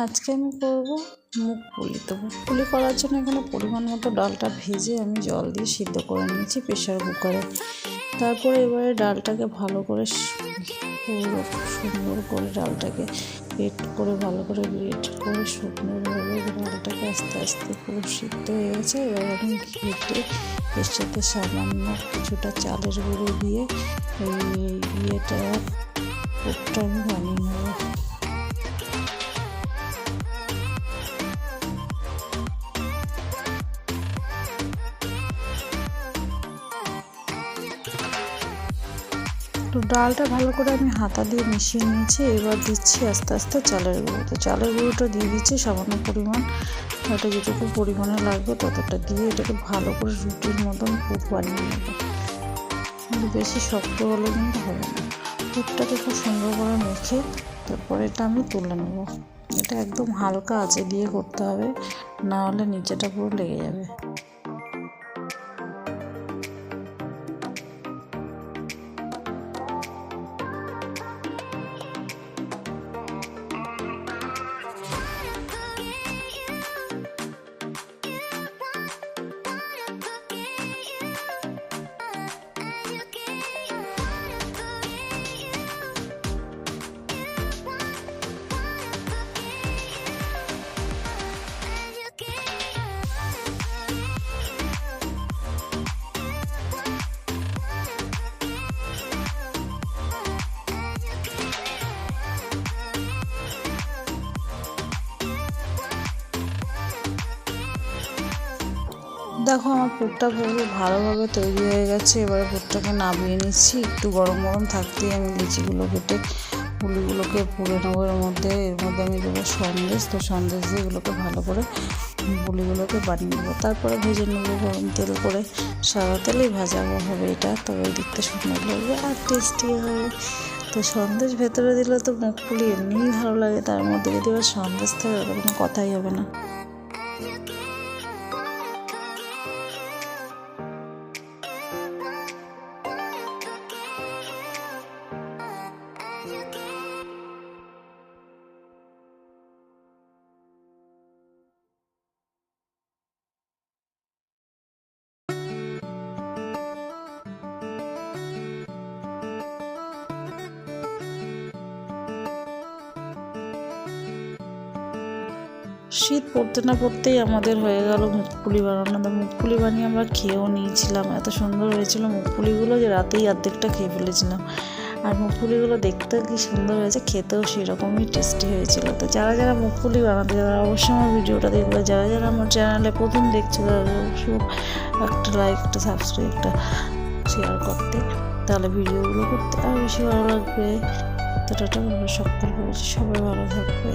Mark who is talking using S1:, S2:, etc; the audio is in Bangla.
S1: আজকে আমি করব মুগ পুলি। তো মুগ পুলি করার জন্য এখানে পরিমাণ মতো ডালটা ভেজে আমি জল দিয়ে সিদ্ধ করে নিয়েছি প্রেশার কুকারে। তারপরে এবারে ডালটাকে ভালো করে সুন্দর করে ডালটাকে পেট করে ভালো করে গ্রেট করে সুন্দরভাবে ডালটাকে আস্তে আস্তে পুরো সিদ্ধ হয়ে গেছে। এবার আমি ঘেটে এর সাথে সামান্য কিছুটা চালের গুঁড়ো দিয়ে এই ইয়েটা আমি বানিয়ে তো ডালটা ভালো করে আমি হাতা দিয়ে মিশিয়ে নিয়েছি, এবার দিচ্ছি আস্তে আস্তে চালের গুঁড়ো। তো চালের গুঁড়োটা দিয়ে দিচ্ছি সামান্য পরিমাণ এটা যেটুকু পরিমাণে লাগবে ততটা দিয়ে এটাকে ভালো করে রুটির মতন পুর বানিয়ে নেব। কিন্তু বেশি শক্ত হলে কিন্তু হবে না। পুরটাকে খুব সুন্দর করে মেখে তারপরে এটা আমি তুলে নেব। এটা একদম হালকা আঁচে দিয়ে করতে হবে, না হলে নিচেটা পুরো লেগে যাবে। দেখো, আমার পুরটা পুরো ভালোভাবে তৈরি হয়ে গেছে। এবারে পুরটাকে নামিয়ে নিচ্ছি। একটু গরম গরম থাকতেই আমি লিচিগুলো কেটে পুলিগুলোকে পুড়ে নেব এর মধ্যে। এর মধ্যে আমি দেবো সন্দেশ। তো সন্দেশ দিয়ে এগুলোকে ভালো করে পুলিগুলোকে বানিয়ে নেব। তারপরে ভেজে নেব গরম তেল করে। সাদা তেলেই ভাজা হবে এটা। তবে দেখতে সুন্দর লাগবে আর টেস্টি হবে। তো সন্দেশ ভেতরে দিলে তো মুখ পুলি এমনিই ভালো লাগে। তার মধ্যে যদি আবার সন্দেশ থাকে কোনো কথাই হবে না। শীত পড়তে না পড়তেই আমাদের হয়ে গেল মুখপুলি বানানো। তো মুখপুলি বানিয়ে আমরা খেয়েও নিয়েছিলাম। এত সুন্দর হয়েছিল মুখপুলিগুলো যে রাতেই অর্ধেকটা খেয়ে ফেলেছিলাম। আর মুখপুলিগুলো দেখতেও কি সুন্দর হয়েছে, খেতেও সেরকমই টেস্টি হয়েছিল। তো যারা যারা মুখপুলি বানাতে তারা অবশ্যই আমার ভিডিওটা দেখবে। যারা যারা আমার চ্যানেলে প্রথম দেখছে, তারা অবশ্যই একটা লাইক একটা সাবস্ক্রাইব একটা শেয়ার করতে। তাহলে ভিডিওগুলো করতে আরও বেশি ভালো লাগবে। তো টাটা সকল করেছি সবাই ভালো থাকবে।